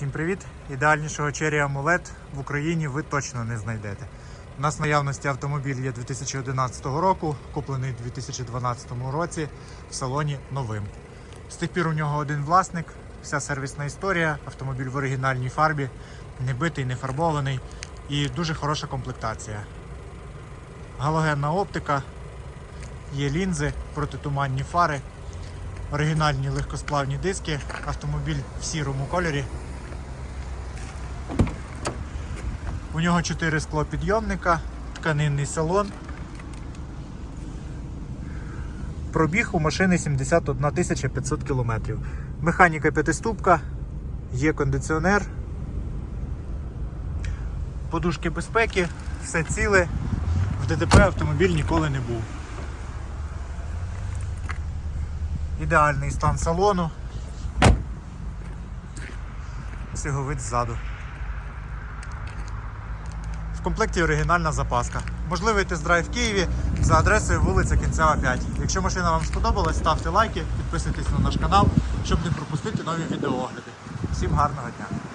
Всім привіт! Ідеальнішого Cherry AMOLED в Україні ви точно не знайдете. У нас в наявності автомобіль є 2011 року, куплений у 2012 році в салоні новим. З тих пір у нього один власник, вся сервісна історія, автомобіль в оригінальній фарбі, не битий, не фарбований і дуже хороша комплектація. Галогенна оптика, є лінзи, протитуманні фари, оригінальні легкосплавні диски, автомобіль в сірому кольорі. У нього 4 склопідйомника, тканинний салон. Пробіг у машини 71 500 км. Механіка п'ятиступка, є кондиціонер, подушки безпеки, все ціле. В ДТП автомобіль ніколи не був. Ідеальний стан салону. Ось вид ззаду. В комплекті оригінальна запаска. Можливий тест-драйв в Києві за адресою вулиця Кінцева 5. Якщо машина вам сподобалась, ставте лайки, підписуйтесь на наш канал, щоб не пропустити нові відеоогляди. Всім гарного дня!